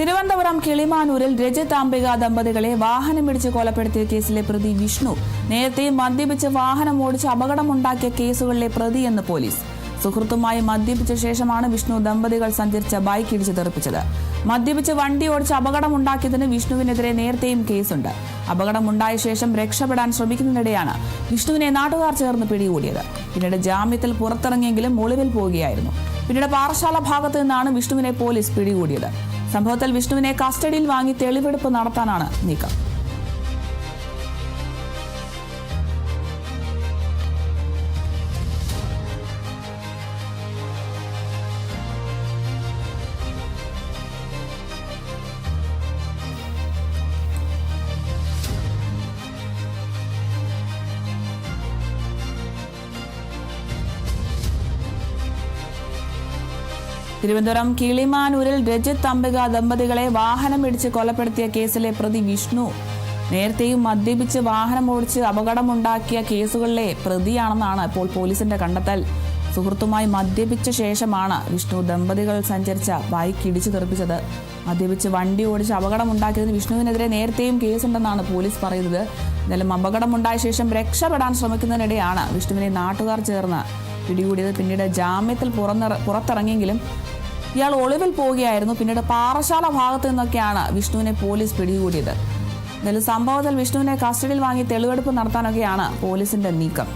തിരുവനന്തപുരം കിളിമാനൂരിൽ രജിത് അംബിക ദമ്പതികളെ വാഹനമിടിച്ച് കൊലപ്പെടുത്തിയ കേസിലെ പ്രതി വിഷ്ണു. നേരത്തെ മദ്യപിച്ച് വാഹനം ഓടിച്ച് അപകടമുണ്ടാക്കിയ കേസുകളിലെ പ്രതിയെന്ന് പോലീസ്. സുഹൃത്തുമായി മദ്യപിച്ച ശേഷമാണ് വിഷ്ണു ദമ്പതികൾ സഞ്ചരിച്ച ബൈക്ക് ഇടിച്ച് തെറിപ്പിച്ചത്. മദ്യപിച്ച് വണ്ടി ഓടിച്ച് അപകടമുണ്ടാക്കിയതിന് വിഷ്ണുവിനെതിരെ നേരത്തെയും കേസുണ്ട്. അപകടമുണ്ടായ ശേഷം രക്ഷപ്പെടാൻ ശ്രമിക്കുന്നതിനിടെയാണ് വിഷ്ണുവിനെ നാട്ടുകാർ ചേർന്ന് പിടികൂടിയത്. പിന്നീട് ജാമ്യത്തിൽ പുറത്തിറങ്ങിയെങ്കിലും ഒളിവിൽ പോവുകയായിരുന്നു. പിന്നീട് പാറശാല ഭാഗത്ത് നിന്നാണ് വിഷ്ണുവിനെ പോലീസ് പിടികൂടിയത്. സംഭവത്തിൽ വിഷ്ണുവിനെ കസ്റ്റഡിയിൽ വാങ്ങി തെളിവെടുപ്പ് നടത്താനാണ് നീക്കം. തിരുവനന്തപുരം കിളിമാനൂരിൽ രജിത് അംബിക ദമ്പതികളെ വാഹനം ഇടിച്ച് കൊലപ്പെടുത്തിയ കേസിലെ പ്രതി വിഷ്ണു. നേരത്തെയും മദ്യപിച്ച് വാഹനം ഓടിച്ച് അപകടമുണ്ടാക്കിയ കേസുകളിലെ പ്രതിയാണെന്നാണ് ഇപ്പോൾ പോലീസിന്റെ കണ്ടെത്തൽ. സുഹൃത്തുമായി മദ്യപിച്ച ശേഷമാണ് വിഷ്ണു ദമ്പതികൾ സഞ്ചരിച്ച ബൈക്ക് ഇടിച്ചു തെറിപ്പിച്ചത്. മദ്യപിച്ച് വണ്ടി ഓടിച്ച് അപകടമുണ്ടാക്കിയതിന് വിഷ്ണുവിനെതിരെ നേരത്തെയും കേസുണ്ടെന്നാണ് പോലീസ് പറയുന്നത്. എന്നാലും അപകടമുണ്ടായ ശേഷം രക്ഷപ്പെടാൻ ശ്രമിക്കുന്നതിനിടെയാണ് വിഷ്ണുവിനെ നാട്ടുകാർ ചേർന്ന് പിടികൂടിയത്. പിന്നീട് ജാമ്യത്തിൽ പുറത്തിറങ്ങിയെങ്കിലും ഇയാൾ ഒളിവിൽ പോവുകയായിരുന്നു. പിന്നീട് പാറശാല ഭാഗത്തു നിന്നൊക്കെയാണ് വിഷ്ണുവിനെ പോലീസ് പിടികൂടിയത്. എന്നാലും സംഭവത്തിൽ വിഷ്ണുവിനെ കസ്റ്റഡിയിൽ വാങ്ങി തെളിവെടുപ്പ് നടത്താനൊക്കെയാണ് പോലീസിന്റെ നീക്കം.